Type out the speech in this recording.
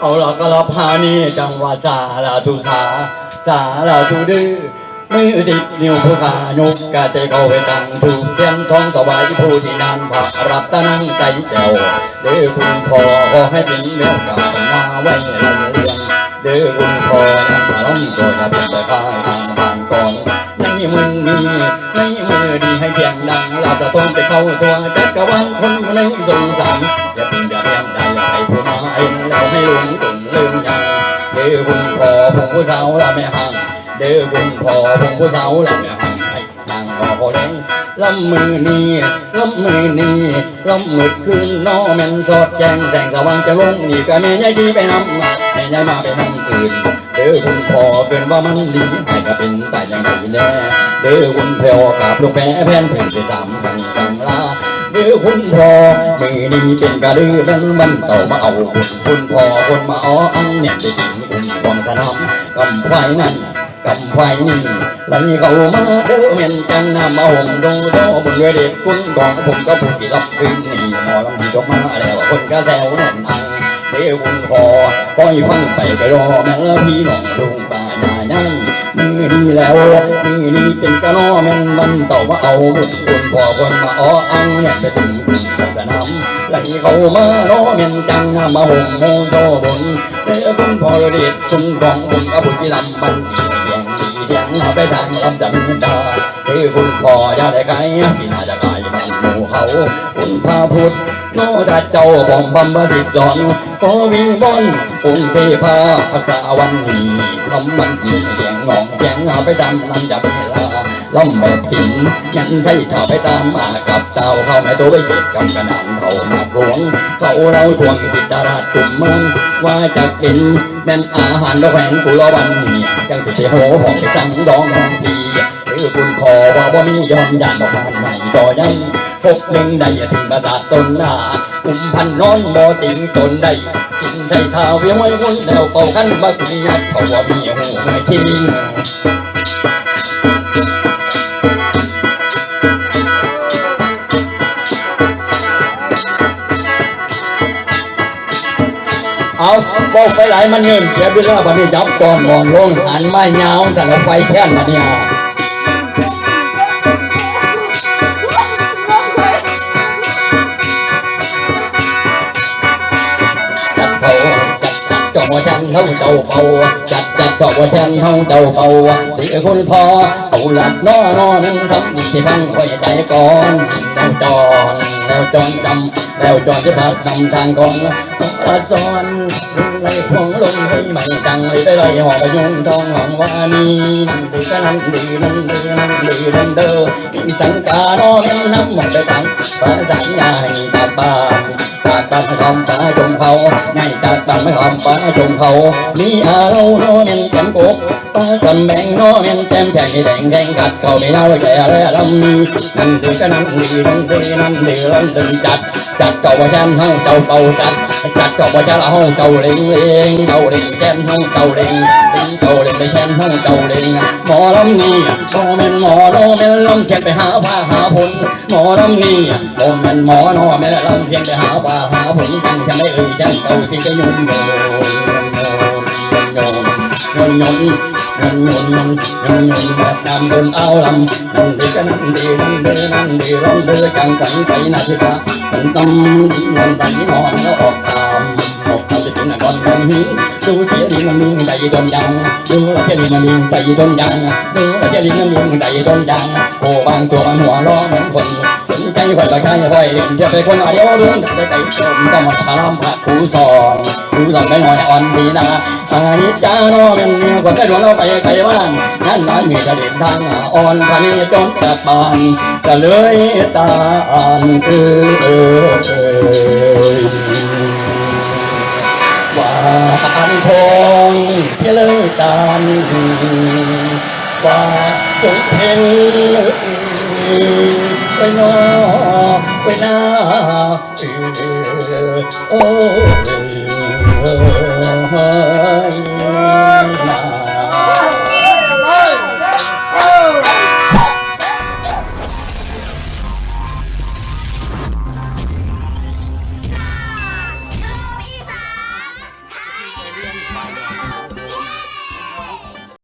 เอาละกระพานี่จังหวะสาลาทุสาสาลาทุดื้อมือติดนิ้วผู้ขานุกกาเจเขาไปตั้งถูกเทียนทองสบายผู้ที่นานผักรับตะนั่งใจเจ้าเด้อคุณพ่อขอให้เป็นเรื่องกับนาไว้ในเรียนเด้อคุณพ่อยังมาล้มตัวอย่าเป็นแต่ข้าทางทางก่อนในมือนี้ในมือดีให้เพียงดังเราจะต้องไปเข้าตัวจักรวาลคนคนสงสารอย่าเพิ่งอย่าแย้ม ใดอย่าให้ผู้มาเองเราให้ลุงตุ่นลืมยังเด้อคุณพ่อผมผู้สาวละแม่ห่างเด้อคุณพ่อผมผู้สาวละแม่ห่างให้นางรอพอแดงลำมือนี้ลำมือนี้ลำมืดคืนน้อแม่นสอดแจงแสงสว่างจะลงนี่ก็แม่ยายดีไปนำมาแม่ยายมาไปนำอื่นเด้อคุณพ่อเกินว่ามันดีให้ก็เป็นแต่ยังไงแน่เด้อคุณพ่อกับลูกแม่แพนถึงไปสามครั้งครั้งลา ด้อคุณพ่อมือนี้เป็นกระดื้อนั้นมันเต่ามาเอาคุณคุณพ่อคนมาอ้ออังเนี่ยได้ถึงคุณควงสนามกำไฟนั่นกำไฟนี่ไหลเข้ามาเด้อเมียนจังน้ำมาห่มดงโตบนเวทีคุณกองผมก็ผู้ที่รับคืนนี่หมอลำดีจบมาแล้วคนก็แซวแน่นอังเด้คุณพอคอยฟังไปก็รอแม่พี่น้องลุงป่าหน้า ดีแล้วมีนี่เป็นกะนอแม่นมันเต่ามาเอาบุญคนพ่อคนมาอ้ออังเนี่ยไปถึงคุณพ่อจะนำไหลเข้ามาล้อแม่นจังน้ำมาห่มโมโตบนเด้อคุณพ่อเด็ดคุณของบุญกับบุญที่ลำบันดี เสียงเอาไปทางลำจันดาเด้คุณพ่ออย่าได้ไกลพี่น่าจะไกลบ้านหมู่เขา คุณพระพุทธโนจัดเจ้าบอมบัมบสิจอนก็วิ่งบอนองค์เทพาพักษาวันนี้ลำมันนี่เสียงหงองเสียงเอาไปตามลำจับเวลา ลำแบบกินยันใส่เท่าไปตามมากับเต่าเข้าแม่ตัวไปเก็บกำกระนานเขาหนักหลวง เขาเราทวงติดตลาดตุ่มเมืองว่าจะกินแม่นอาหารระแวงกุลวันนี้ยังสิโหของไปสั่งดองน้องพีหรือคุณพอว่าบ่มียอมยานดอกมันใหม่ต่อยังพบหนึ่งได้ถึงประสาทตนหน้าอุ้มพันนอนบ่ติงตนได้กินใส่ท้าเวียงไว้วนแล้วเป่ากันมาคุยยัดเขาว่ามีหูไม่ทิ้ง เอาบอกไปหลายมันเงินเสียเวลาบัดนี้จับก่อนมองลงหันไม้ยาวสั่นแล้วไฟแค่นมาเนี่ยจัดเขาจัดจัดจอฉันเท่าเจ้าเป่าจัดจัดจอฉันเท่าเจ้าเป่าตีคุณพอเอาหลับนอนนอนนั่งทำดีที่ฟังไว้ใจก่อน วจอนแล้วจอนจำแล้วจอนจะพัดนำทางกอนละสอนไล่พวงลงให้ใหม่จังเลยไปไล่หอบยุงทองหองวานีดีก็นั่นดีนั่นดีนั่นดีนั่นเด้อมีสังกาโนแม่นน้ำหมันไปตั้งภาษาใหญ่ตาบานจากบ้าไม่ทำป้าจงเขาง่ายจากบ้าไม่ทำป้าจงเขามีอาเราโนเมนแจ่มกบป้าจำแบงโนเมนแจ่มแฉกแดงแดงกัดเขาไม่เอาแก่อะไรลำนั่นดีก็นั่นดีนั่นดีนั่นดีนั่นดีจัด จัดเจ้าว่าฉันเฮาเจ้าเป่าจัด จัดเจ้าว่าฉันเฮาเจ้าเล็งเล็งเจ้าเล็งแจ่มเฮาเจ้าเล็งเล็งเจ้าเล็งไปแช่มเฮาเจ้าเล็งหมอลำนี้โนเมนหมอโนเมนลำเทียนไปหาผ้าหาผลหมอลำนี้โนเมนหมอโนเมนลำเทียนไปหาผ้าหาผลตั้งฉันไม่เอ่ยจังเก่าที่จะยุ่งโยนโยนโยนโย นโยนโยนโยนโยนโยนโยนแบบดำบนเอาลำนั่นดีก็นั่นดีนั่นดีนั่นดีร้องเดือจังกันไปนาทีฟ้าเป็นตำดีนอนตำนอนแล้วออกคำ 你，路这里能路来一段羊，路这里能路来一段羊，路这里能路来一段羊，我帮多เ我老能混，คนใจจนยังดูไหัวหัวร้อนเหมือนฝนคละใครไหนจะไปคนอายุรุ่นจะไปชมจะมาถามผักผู้สอนผู้สอนไปหน่อยอ่อนดีนะอานิจ้าร้องเป็นเมียคนได้หลวงเราไปไกลบ้านนั่นน้านมีกระเด็นทางอ่อนพันจนตะบานก็เลยตาอ่านคือานว่าจงเพ่งไปนอไปนาโอ้